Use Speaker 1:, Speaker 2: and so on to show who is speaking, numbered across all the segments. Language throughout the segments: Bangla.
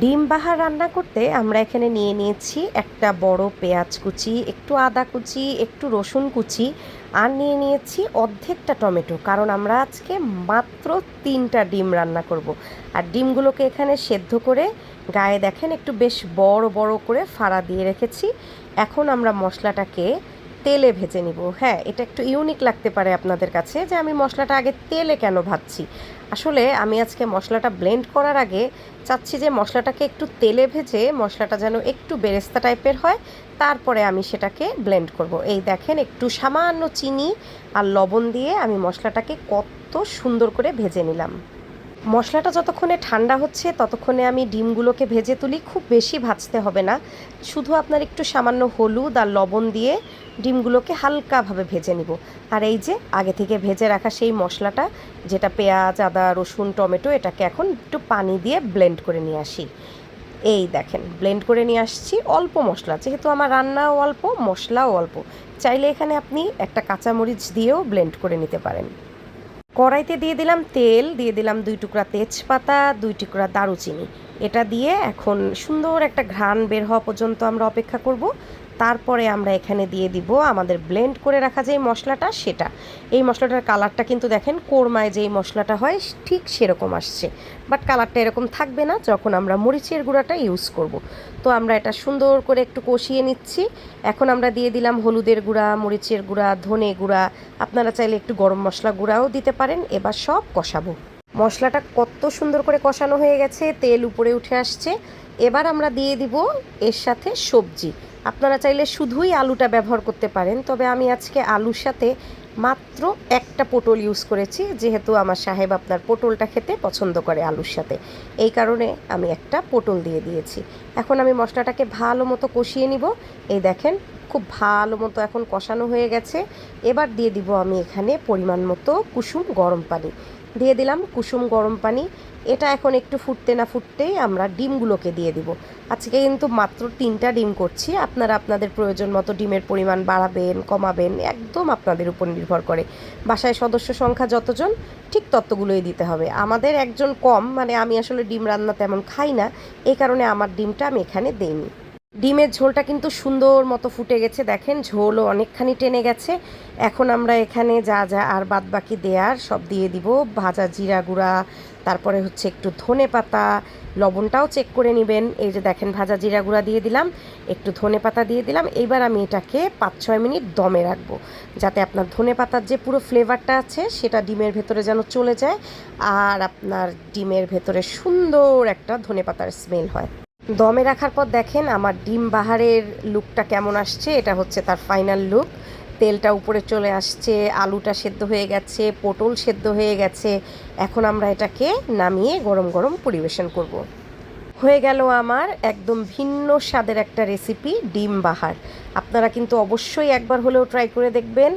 Speaker 1: ডিম বাহার রান্না করতে আমরা এখানে নিয়ে নিয়েছি একটা বড় পেঁয়াজ কুচি, একটু আদা কুচি, একটু রসুন কুচি আর নিয়ে নিয়েছি অর্ধেকটা টমেটো কারণ আমরা আজকে মাত্র তিনটা ডিম রান্না করব। আর ডিমগুলোকে এখানে সেদ্ধ করে গায়ে দেখেন একটু বেশ বড় বড় করে ফাড়া দিয়ে রেখেছি এখন আমরা মশলাটাকে তেলে ভেজে নিব। হ্যাঁ এটা একটু ইউনিক লাগতে পারে আপনাদের কাছে যে আমি মশলাটা আগে তেলে কেন ভাজছি। আসলে আমি আজকে মশলাটা ব্লেন্ড করার আগে চাচ্ছি যে মশলাটাকে একটু তেলে ভেজে মশলাটা যেন একটু বেরেস্তা টাইপের হয়, তারপরে আমি সেটাকে ব্লেন্ড করব। এই দেখেন, একটু সামান্য চিনি আর লবণ দিয়ে আমি মশলাটাকে কত সুন্দর করে ভেজে নিলাম। মশলাটা যতক্ষণে ঠান্ডা হচ্ছে, ততক্ষণে আমি ডিমগুলোকে ভেজে তুলি। খুব বেশি ভাজতে হবে না। শুধু আপনার একটু সামান্য হলুদ আর লবণ দিয়ে ডিমগুলোকে হালকাভাবে ভেজে নিব। আর এই যে, আগে থেকে ভেজে রাখা সেই মশলাটা, যেটা পেঁয়াজ, আদা, রসুন, টমেটো, এটাকে এখন একটু পানি দিয়ে ব্লেন্ড করে নিয়ে আসি। এই দেখেন, ব্লেন্ড করে নিয়ে আসছি অল্প মশলা। যেহেতু আমার রান্নাও অল্প, মশলাও অল্প, চাইলে এখানে আপনি একটা কাঁচামরিচ দিয়েও ব্লেন্ড করে নিতে পারেন। কড়াইতে দিয়ে দিলাম তেল দিয়ে দিলাম দুই টুকরা তেজপাতা দুই টুকরা দারুচিনি। এটা দিয়ে এখন সুন্দর একটা ঘ্রাণ বের হওয়া পর্যন্ত আমরা অপেক্ষা করব। তারপরে আমরা এখানে দিয়ে দিব আমাদের ব্লেন্ড করে রাখা যে মশলাটা, সেটা। এই মশলাটার কালারটা কিন্তু দেখেন, কোরমায় যেই মশলাটা হয়, ঠিক সেরকম আসছে। বাট কালারটা এরকম থাকবে না যখন আমরা মরিচের গুঁড়াটা ইউজ করব। তো আমরা এটা সুন্দর করে একটু কষিয়ে নিচ্ছি। এখন আমরা দিয়ে দিলাম হলুদের গুঁড়া, মরিচের গুঁড়া, ধনে গুঁড়া। আপনারা চাইলে একটু গরম মশলা গুঁড়াও দিতে পারেন। এবার সব কষাবো। মশলাটা কত সুন্দর করে কষানো হয়ে গেছে, তেল উপরে উঠে আসছে। এবার আমরা দিয়ে দিব এর সাথে সবজি। আপনারা চাইলে শুধুই আলুটা ব্যবহার করতে পারেন, তবে আমি আজকে আলুর সাথে মাত্র একটা পটল ইউজ করেছি, যেহেতু আমার সাহেব আপনার পটলটা খেতে পছন্দ করে আলুর সাথে। এই কারণে আমি একটা পটল দিয়ে দিয়েছি। এখন আমি মশলাটাকে ভালো মতো কষিয়ে নিব। এই দেখেন খুব ভালো মতো এখন কষানো হয়ে গেছে। এবার দিয়ে দিব আমি এখানে পরিমাণ মতো কুসুম গরম পানি। দিয়ে দিলাম কুসুম গরম পানি। এটা এখন একটু ফুটতে না ফুটতেই আমরা ডিমগুলোকে দিয়ে দিব। আজকে কিন্তু মাত্র তিনটা ডিম করছি। আপনারা আপনাদের প্রয়োজন মতো ডিমের পরিমাণ বাড়াবেন, কমাবেন, একদম আপনাদের উপর নির্ভর করে। বাসায় সদস্য সংখ্যা যতজন, ঠিক ততগুলোই দিতে হবে। আমাদের একজন কম মানে আমি আসলে ডিম রান্না তেমন খাই না। এই কারণে আমার ডিমটা আমি এখানে দেইনি। ডিমের ঝোলটা কিন্তু সুন্দর মতো ফুটে গেছে, দেখেন ঝোলও অনেকখানি টেনে গেছে। এখন আমরা এখানে যা যা আর বাদ বাকি দেওয়ার সব দিয়ে দিব। ভাজা জিরা গুঁড়া, তারপরে হচ্ছে একটু ধনে পাতা, লবণটাও চেক করে নেবেন। এই যে দেখেন ভাজা জিরা গুঁড়া দিয়ে দিলাম, একটু ধনে পাতা দিয়ে দিলাম। এইবার আমি এটাকে পাঁচ ছয় মিনিট দমে রাখব, যাতে আপনার ধনে পাতার যে পুরো ফ্লেভারটা আছে, সেটা ডিমের ভেতরে যেন চলে যায়, আর আপনার ডিমের ভেতরে সুন্দর একটা ধনে পাতার স্মেল হয়। দমে রাখার পর দেখেন আমার ডিম বাহারের লুকটা কেমন আসছে, এটা হচ্ছে তার ফাইনাল লুক তেলটা উপরে চলে আসছে, আলুটা সেদ্ধ হয়ে গেছে, পটল সেদ্ধ হয়ে গেছে এখন আমরা এটাকে নামিয়ে গরম গরম পরিবেশন করব। হয়ে গেল আমার একদম ভিন্ন স্বাদের একটা রেসিপি ডিম বাহার। আপনারা কিন্তু অবশ্যই একবার হলেও ট্রাই করে দেখবেন।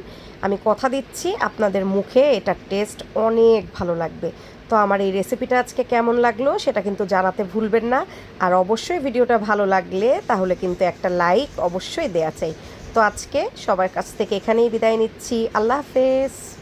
Speaker 1: আমি কথা দিচ্ছি, আপনাদের মুখে এটার টেস্ট অনেক ভালো লাগবে। তো আমার এই রেসিপিটা আজকে কেমন লাগল সেটা কিন্তু জানাতে ভুলবেন না। আর অবশ্যই ভিডিওটা ভালো লাগলে তাহলে কিন্তু একটা লাইক অবশ্যই দেয়া চাই। তো আজকে সবার কাছ থেকে এখানেই বিদায় নিচ্ছি। আল্লাহ হাফেজ।